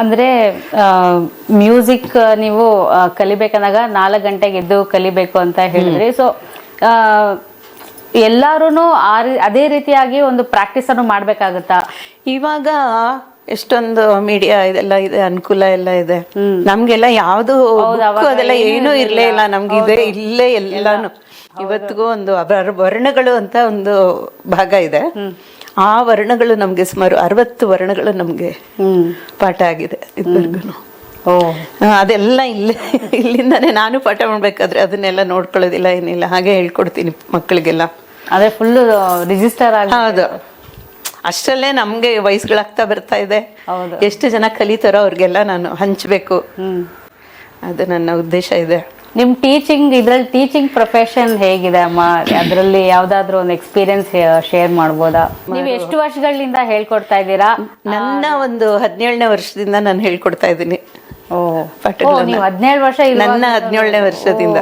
ಅಂದ್ರೆ ಮ್ಯೂಸಿಕ್ ನೀವು ಕಲಿಬೇಕಂದಾಗ ನಾಲ್ಕು ಗಂಟೆಗೆ ಎದ್ದು ಕಲಿಬೇಕು ಅಂತ ಹೇಳಿದ್ರಿ. ಸೊ ಎಲ್ಲಾರು ಅದೇ ರೀತಿಯಾಗಿ ಒಂದು ಪ್ರಾಕ್ಟೀಸ್ ಅನ್ನು ಮಾಡ್ಬೇಕಾಗತ್ತಾ? ಇವಾಗ ಎಷ್ಟೊಂದು ಮೀಡಿಯಾ ಇದೆಲ್ಲ ಇದೆ ಅನುಕೂಲ ಎಲ್ಲ ಇದೆ. ನಮ್ಗೆಲ್ಲ ಯಾವ್ದು ಅದೆಲ್ಲ ಏನೂ ಇರ್ಲೇ ಇಲ್ಲ ನಮ್ಗೆ ಇದೆ ಇಲ್ಲೇ ಎಲ್ಲಾನು. ಇವತ್ತಿಗೂ ಒಂದು ವರ್ಣಗಳು ಅಂತ ಒಂದು ಭಾಗ ಇದೆ. ಆ ವರ್ಣಗಳು ನಮಗೆ ಸುಮಾರು ಅರವತ್ತು ವರ್ಣಗಳು ನಮಗೆ ಪಾಠ ಆಗಿದೆ ಇದ್ರಿಗೂ ಅದೆಲ್ಲ ಇಲ್ಲೇ ಇಲ್ಲಿಂದಾನೇ ನಾನು ಪಾಠ ಮಾಡ್ಬೇಕಾದ್ರೆ ಅದನ್ನೆಲ್ಲ ನೋಡ್ಕೊಳ್ಳೋದಿಲ್ಲ ಏನಿಲ್ಲ ಹಾಗೆ ಹೇಳ್ಕೊಡ್ತೀನಿ ಮಕ್ಕಳಿಗೆಲ್ಲ. ಅದೇ ಫುಲ್ ರಿಜಿಸ್ಟರ್ ಆಗಿ ಹೌದು. ಅಷ್ಟರಲ್ಲೇ ನಮಗೆ ವಯಸ್ಸುಗಳಾಗ್ತಾ ಬರ್ತಾ ಇದೆ. ಎಷ್ಟು ಜನ ಕಲಿತಾರೋ ಅವ್ರಿಗೆಲ್ಲ ನಾನು ಹಂಚಬೇಕು. ಅದು ನನ್ನ ಉದ್ದೇಶ ಇದೆ. ನಿಮ್ ಟೀಚಿಂಗ್ ಇದ್ರಲ್ಲಿ ಟೀಚಿಂಗ್ ಪ್ರೊಫೆಷನ್ ಹೇಗಿದೆ ಅಮ್ಮ? ಅದ್ರಲ್ಲಿ ಯಾವ್ದಾದ್ರು ಒಂದು ಎಕ್ಸ್ಪೀರಿಯನ್ಸ್ ಶೇರ್ ಮಾಡ್ಬೋದಾ? ನೀವು ಎಷ್ಟು ವರ್ಷಗಳಿಂದ ಹೇಳ್ಕೊಡ್ತಾ ಇದ್ದೀರಾ? ನನ್ನ ಒಂದು ಹದಿನೇಳನೇ ವರ್ಷದಿಂದ ನಾನು ಹೇಳ್ಕೊಡ್ತಾ ಇದ್ದೀನಿ. ಓ. ನೀವು ಹದಿನೇಳು ವರ್ಷ ನನ್ನ ಹದಿನೇಳನೇ ವರ್ಷದಿಂದ.